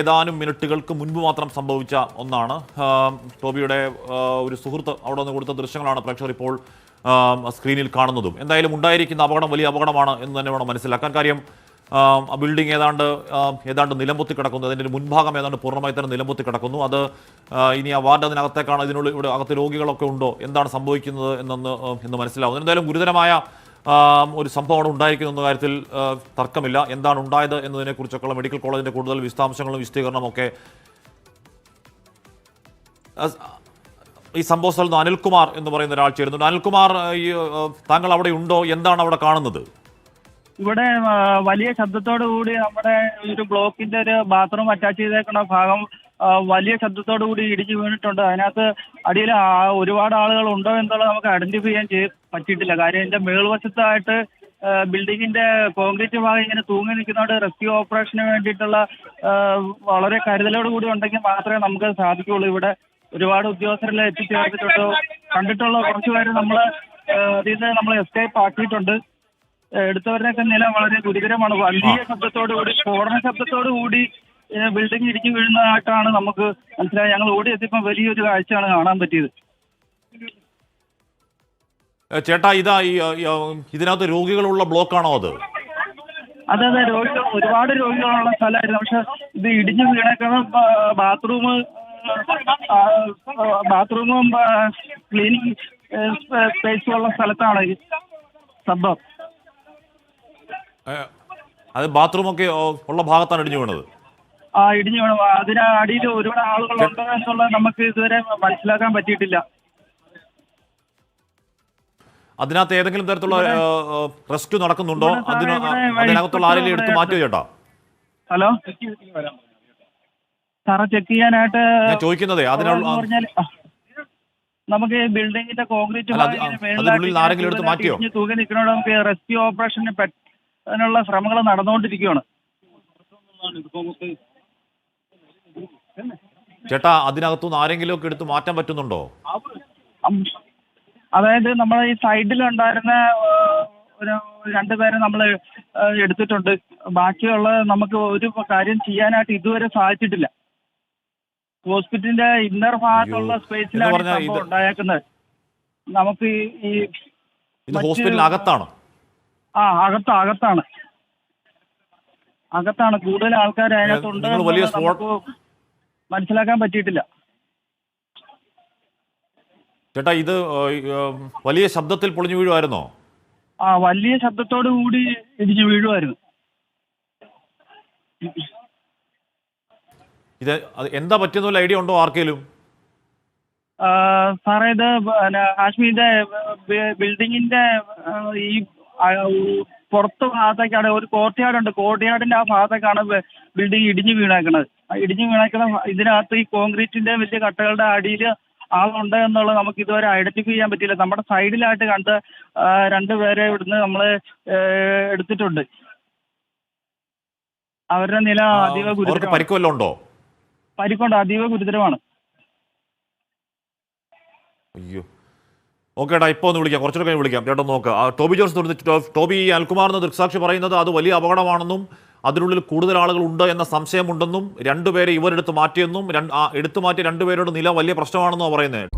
ഏതാനും മിനിറ്റുകൾക്ക് മുൻപ് മാത്രം സംഭവിച്ച ഒന്നാണ്. ടോബിയുടെ ഒരു സുഹൃത്ത് അവിടെ നിന്ന് കൊടുത്ത ദൃശ്യങ്ങളാണ് പ്രേക്ഷകർ ഇപ്പോൾ സ്ക്രീനിൽ കാണുന്നതും. എന്തായാലും ഉണ്ടായിരിക്കുന്ന അപകടം വലിയ അപകടമാണ് എന്ന് തന്നെ വേണം മനസ്സിലാക്കാൻ. കാര്യം ആ, ബിൽഡിംഗ് ഏതാണ്ട് ഏതാണ്ട് നിലംപൊത്തി കിടക്കുന്നു. അതിന്റെ മുൻഭാഗം ഏതാണ്ട് പൂർണമായി തന്നെ നിലംപൊത്തി കിടക്കുന്നു. അത് ഇനി ആ വാർഡ് അതിനകത്തേക്കാണ് ഇതിനുള്ളിൽ ഇവിടെ അകത്ത് രോഗികളൊക്കെ ഉണ്ടോ? എന്താണ് സംഭവിക്കുന്നത് എന്നൊന്ന് എന്ന് മനസ്സിലാവുന്നു. എന്തായാലും ഗുരുതരമായ ഒരു സംഭവമാണ് ഉണ്ടായിരിക്കുന്ന കാര്യത്തിൽ തർക്കമില്ല. എന്താണ് ഉണ്ടായത് എന്നതിനെക്കുറിച്ചൊക്കെയുള്ള മെഡിക്കൽ കോളേജിന്റെ കൂടുതൽ വിശദാംശങ്ങളും വിശദീകരണമൊക്കെ ഈ സംഭവ സ്ഥലത്ത് അനിൽകുമാർ എന്ന് പറയുന്ന ഒരാൾ ചേരുന്നുണ്ട്. അനിൽകുമാർ ഈ താങ്കൾ അവിടെ ഉണ്ടോ? എന്താണ് അവിടെ കാണുന്നത്? ഇവിടെ വലിയ ശബ്ദത്തോടു കൂടി നമ്മുടെ ഒരു ബ്ലോക്കിന്റെ ഒരു ബാത്റൂം അറ്റാച്ച് ചെയ്തേക്കുന്ന ഭാഗം വലിയ ശബ്ദത്തോടു കൂടി ഇടിച്ചു വീണിട്ടുണ്ട്. അതിനകത്ത് അടിയിൽ ഒരുപാട് ആളുകൾ ഉണ്ടോ എന്നുള്ളത് നമുക്ക് ഐഡന്റിഫൈ ചെയ്യാൻ ചെയ്യ പറ്റിയിട്ടില്ല. കാര്യം ഇതിന്റെ മേൾവശത്തായിട്ട് ബിൽഡിങ്ങിന്റെ കോൺക്രീറ്റ് ഭാഗം ഇങ്ങനെ തൂങ്ങി നിൽക്കുന്നതുകൊണ്ട് റെസ്ക്യൂ ഓപ്പറേഷന് വേണ്ടിയിട്ടുള്ള വളരെ കരുതലോട് കൂടി ഉണ്ടെങ്കിൽ മാത്രമേ നമുക്ക് സാധിക്കുള്ളൂ ഇവിടെ ഒരുപാട് ഉദ്യോഗസ്ഥരെല്ലാം എത്തിച്ചേർന്നിട്ടുണ്ട് കണ്ടിട്ടുള്ള കുറച്ചുപേര് പേര് നമ്മൾ നിന്ന് നമ്മൾ എസ്കേപ്പ് ആക്കിയിട്ടുണ്ട്. എടുത്തവരുടെയൊക്കെ നില വളരെ ഗുരുതരമാണ്. വലിയ ശബ്ദത്തോടു കൂടി സ്ഫോടന ശബ്ദത്തോടു കൂടി ബിൽഡിംഗ് ഇടിഞ്ഞു വീഴുന്നതായിട്ടാണ് നമുക്ക് മനസ്സിലായത്. ഞങ്ങൾ ഓടി എത്തിയപ്പോൾ വലിയൊരു കാഴ്ചയാണ് കാണാൻ പറ്റിയത്. ചേട്ടാ ഇതാ ഇതിനകത്ത് രോഗികളുള്ള ബ്ലോക്കാണോ അത്? അതെ അതെ രോഗികൾ ഒരുപാട് രോഗികളുള്ള സ്ഥലമായിരുന്നു. പക്ഷെ ഇത് ഇടിഞ്ഞു വീണേക്കുന്ന ബാത്റൂം ബാത്റൂമും ക്ലീനിങ് സ്പേസും ഉള്ള സ്ഥലത്താണ് സംഭവം. അത് ബാത്റൂമൊക്കെ ഉള്ള ഭാഗത്താണ് ഇടിഞ്ഞു വീണത്. ഇടിഞ്ഞു വീണു. അതിന് അടിയിൽ ഒരുപാട് ആളുകളുണ്ടോ എന്നുള്ളത് നമുക്ക് ഇതുവരെ മനസ്സിലാക്കാൻ പറ്റിയിട്ടില്ല. അതിനകത്ത് ഏതെങ്കിലും തരത്തിലുള്ള റെസ്ക്യൂ നടക്കുന്നുണ്ടോ? അതിന് അതിനകത്തുള്ള ആരെങ്കിലും എടുത്ത് മാറ്റി ചേട്ടാ ഹലോ? സാറെ ചെക്ക് ചെയ്യാനായിട്ട് ഞാൻ ചോദിക്കുന്നതേ അതിനുള്ള നമുക്ക് ബിൽഡിംഗിന്റെ ബിൽഡിങ്ങിന്റെ കോൺക്രീറ്റ് ആരെങ്കിലും എടുത്ത് മാറ്റിയോ? തൂങ്ങി നിൽക്കുന്നോണ്ട് നമുക്ക് റെസ്ക്യൂ ഓപ്പറേഷന് അതിനുള്ള ശ്രമങ്ങൾ നടന്നുകൊണ്ടിരിക്കുകയാണ് ചേട്ടാ അതിനകത്തുനിന്ന് ആരെങ്കിലും ഒക്കെ എടുത്ത് മാറ്റാൻ പറ്റുന്നുണ്ടോ? അതായത് നമ്മൾ ഈ സൈഡിലുണ്ടായിരുന്ന ഉണ്ടായിരുന്ന ഒരു രണ്ടുപേരെ നമ്മൾ എടുത്തിട്ടുണ്ട്. ബാക്കിയുള്ള നമുക്ക് ഒരു കാര്യം ചെയ്യാനായിട്ട് ഇതുവരെ സാധിച്ചിട്ടില്ല. ഹോസ്പിറ്റലിന്റെ ഇന്നർ ഭാഗത്തുള്ള. സ്പേസിലാണ് ഉണ്ടായേക്കുന്നത്. നമുക്ക് ഈ ഹോസ്പിറ്റൽ അകത്താണ് ആ അകത്ത് അകത്താണ്. അകത്താണ്. കൂടുതൽ ആൾക്കാർ അതിനകത്തുണ്ട് വലിയ മനസ്സിലാക്കാൻ പറ്റിയിട്ടില്ല. ചേട്ടാ ഇത് വലിയ ശബ്ദത്തിൽ പൊളിഞ്ഞു വീഴുമായിരുന്നോ ആ വലിയ ശബ്ദത്തോടു കൂടി ഇടിഞ്ഞു വീഴുമായിരുന്നു ഇത് എന്താ പറ്റുന്ന ഐഡിയ ഉണ്ടോ ആർക്കെങ്കിലും സാറേ ഇത് പിന്നെ കാശ്മീരിന്റെ ബിൽഡിങ്ങിന്റെ ഈ പുറത്ത് ഭാഗത്തേക്കാണ് ഒരു കോർട്ട്യാർഡുണ്ട്. കോർട്ട്യാർഡിന്റെ ആ ഭാഗത്തേക്കാണ് ബിൽഡിംഗ് ഇടിഞ്ഞു വീണേക്കുന്നത് ഇടിഞ്ഞു വീണേക്കുന്ന ഇതിനകത്ത് ഈ കോൺക്രീറ്റിന്റെ വലിയ കട്ടകളുടെ അടിയിൽ ആളുണ്ട് എന്നുള്ളത് നമുക്ക് ഇതുവരെ ഐഡന്റിഫൈ ചെയ്യാൻ പറ്റിയില്ല. നമ്മുടെ സൈഡിലായിട്ട് കണ്ട് രണ്ടുപേരെ ഇവിടുന്ന് നമ്മൾ എടുത്തിട്ടുണ്ട്. അവരുടെ നില അതീവ ഗുരുതരമാണ്. പരിക്കുണ്ട്. അതീവ ഗുരുതരമാണ്. അയ്യോ. ഓക്കെ ഏട്ടാ ഇപ്പോൾ ഒന്ന് വിളിക്കാം. കുറച്ചുകൂടെ കഴിഞ്ഞ് വിളിക്കാം. ചേട്ടൻ നോക്ക്. ടോബി ജോർജ് തുടർന്ന് ടോബി അൽകുമാർ എന്ന ദൃക്സാക്ഷി പറയുന്നത് അത് വലിയ അപകടമാണെന്നും അതിനുള്ളിൽ കൂടുതൽ ആളുകൾ ഉണ്ട് എന്ന സംശയമുണ്ടെന്നും രണ്ടുപേരെ ഇവരെടുത്ത് മാറ്റിയെന്നും എടുത്തു മാറ്റിയ രണ്ടുപേരുടെ നില വലിയ പ്രശ്നമാണെന്നാണ് പറയുന്നത്.